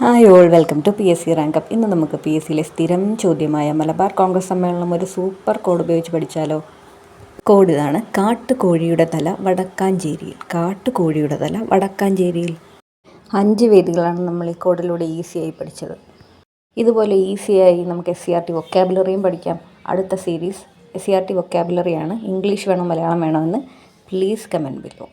Hi all welcome to P S C rank up ഇന്ന് നമുക്ക് P S സിയിലെ സ്ഥിരം ചോദ്യമായ മലബാർ കോൺഗ്രസ് സമ്മേളനം ഒരു സൂപ്പർ കോഡ് ഉപയോഗിച്ച് പഠിച്ചാലോ? കോഡ് ഇതാണ് കാട്ടുകോഴിയുടെ തല വടക്കാഞ്ചേരിയിൽ. കാട്ടുകോഴിയുടെ തല വടക്കാഞ്ചേരിയിൽ. അഞ്ച് വേദികളാണ് നമ്മൾ ഈ കോഡിലൂടെ ഈസിയായി പഠിച്ചത്. ഇതുപോലെ ഈസിയായി നമുക്ക് എസ് സി ആർ ടി വൊക്കാബുലറിയും പഠിക്കാം. അടുത്ത series S C R T വൊക്കാബുലറിയാണ് English വേണോ മലയാളം വേണോ എന്ന് പ്ലീസ് കമന്റ് ബില്ലോ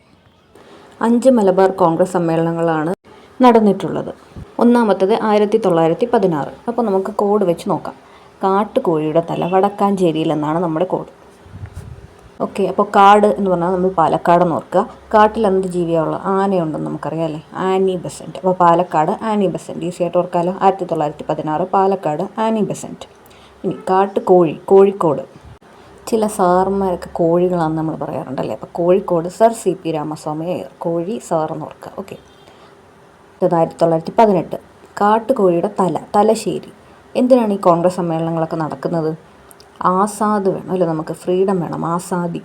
അഞ്ച് മലബാർ കോൺഗ്രസ് സമ്മേളനങ്ങളാണ് നടന്നിട്ടുള്ളത്. ഒന്നാമത്തത് ആയിരത്തി തൊള്ളായിരത്തി പതിനാറ് അപ്പോൾ നമുക്ക് കോഡ് വെച്ച് നോക്കാം. കാട്ടുകോഴിയുടെ തല വടക്കാഞ്ചേരിയിൽ എന്നാണ് നമ്മുടെ കോഡ് ഓക്കെ അപ്പോൾ കാട് എന്ന് പറഞ്ഞാൽ നമ്മൾ പാലക്കാടെന്ന് ഓർക്കുക. കാട്ടിൽ എന്ത് ജീവിയാണുള്ളത് ആനയുണ്ടെന്ന് നമുക്കറിയാം അല്ലേ? ആനി ബെസന്റ് അപ്പോൾ പാലക്കാട് ആനി ബെസന്റ് ഈസി ആയിട്ട് ഓർക്കാമല്ലോ ആയിരത്തി തൊള്ളായിരത്തി പതിനാറ് പാലക്കാട് ആനി ബെസന്റ് ഇനി കാട്ടുകോഴി കോഴിക്കോട്. ചില സാറന്മാരൊക്കെ കോഴികളാണെന്ന് നമ്മൾ പറയാറുണ്ടല്ലേ? അപ്പോൾ Kozhikode sir C P Ramaswamy Iyer. കോഴി സാർ എന്ന് ഓർക്കുക. ഓക്കെ ഇത് ആയിരത്തി തൊള്ളായിരത്തി പതിനെട്ട് കാട്ടുകോഴിയുടെ തല തലശ്ശേരി. എന്തിനാണ് ഈ കോൺഗ്രസ് സമ്മേളനങ്ങളൊക്കെ നടക്കുന്നത്? ആസാദ് വേണം അല്ലേ നമുക്ക്? ഫ്രീഡം വേണം ആസാദി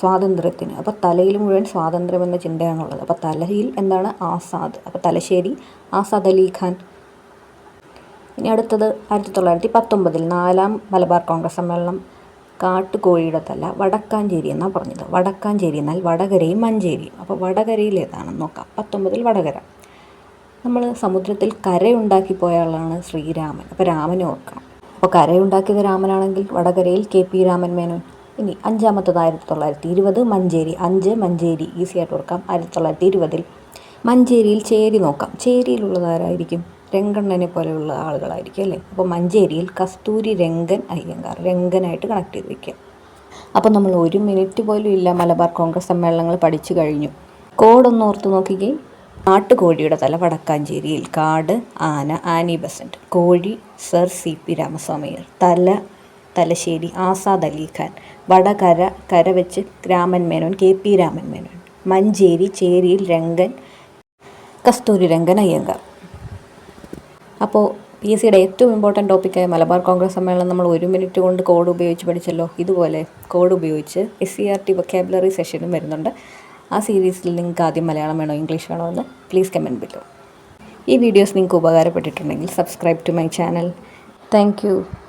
സ്വാതന്ത്ര്യത്തിന്. അപ്പോൾ തലയിൽ മുഴുവൻ സ്വാതന്ത്ര്യം എന്ന ചിന്തയാണുള്ളത്. അപ്പോൾ തലയിൽ എന്താണ് ആസാദ്? അപ്പോൾ തലശ്ശേരി ആസാദ് അലി ഖാൻ. ഇനി അടുത്തത് ആയിരത്തി തൊള്ളായിരത്തി പത്തൊമ്പതിൽ നാലാം മലബാർ കോൺഗ്രസ് സമ്മേളനം. കാട്ടുകോഴിയുടെ തല വടക്കാഞ്ചേരി എന്നാണ് പറഞ്ഞത്. വടക്കാഞ്ചേരി എന്നാൽ വടകരയും മഞ്ചേരിയും. അപ്പോൾ വടകരയിൽ ഏതാണെന്ന് നോക്കാം. പത്തൊമ്പതിൽ വടകര. നമ്മൾ സമുദ്രത്തിൽ കരയുണ്ടാക്കി പോയ ആളാണ് ശ്രീരാമൻ. അപ്പോൾ രാമനെ ഓർക്കണം. അപ്പോൾ കരയുണ്ടാക്കിയത് രാമനാണെങ്കിൽ വടകരയിൽ കെ പി രാമൻ മേനോൻ. ഇനി അഞ്ചാമത്തത് ആയിരത്തി തൊള്ളായിരത്തി ഇരുപത് മഞ്ചേരി. അഞ്ച് മഞ്ചേരി. ഈസി ആയിട്ട് ഓർക്കാം. ആയിരത്തി തൊള്ളായിരത്തി ഇരുപതിൽ മഞ്ചേരിയിൽ ചേരി നോക്കാം. ചേരിയിലുള്ളതാരായിരിക്കും? രംഗണ്ണനെ പോലെയുള്ള ആളുകളായിരിക്കും അല്ലേ? അപ്പോൾ മഞ്ചേരിയിൽ കസ്തൂരി രംഗൻ അയ്യങ്കാർ രംഗനായിട്ട് കണക്ട് ചെയ്ത് വയ്ക്കുക അപ്പോൾ നമ്മൾ ഒരു മിനിറ്റ് പോലും ഇല്ല മലബാർ കോൺഗ്രസ് സമ്മേളനങ്ങൾ പഠിച്ചു കഴിഞ്ഞു. കോഡൊന്ന് ഓർത്ത് നോക്കിക്കേ. നാട്ടുകോഴിയുടെ തല വടക്കാഞ്ചേരിയിൽ കാട് ആന ആനി ബസന്റ് കോഴി സർ സി പി രാമസ്വാമിയർ തല തലശ്ശേരി ആസാദ് അലി ഖാൻ വടകര കര വെച്ച് രാമൻ മേനോൻ കെ പി രാമൻ മേനോൻ മഞ്ചേരി ചേരിയിൽ രംഗൻ കസ്തൂരി രംഗൻ അയ്യങ്കാർ. അപ്പോൾ പി എസ് സിയുടെ ഏറ്റവും ഇമ്പോർട്ടന്റ് ടോപ്പിക്കായ മലബാർ കോൺഗ്രസ് സമ്മേളനം നമ്മൾ ഒരു മിനിറ്റ് കൊണ്ട് കോഡ് ഉപയോഗിച്ച് പഠിച്ചല്ലോ. ഇതുപോലെ കോഡ് ഉപയോഗിച്ച് S C R T vocabulary സെഷനും വരുന്നുണ്ട്. ആ സീരീസിൽ നിങ്ങൾക്ക് ആദ്യം മലയാളം വേണോ ഇംഗ്ലീഷ് വേണോ എന്ന് പ്ലീസ് കമന്റ് ബില്ലോ ഈ വീഡിയോസ് നിങ്ങൾക്ക് ഉപകാരപ്പെട്ടിട്ടുണ്ടെങ്കിൽ subscribe to my channel thank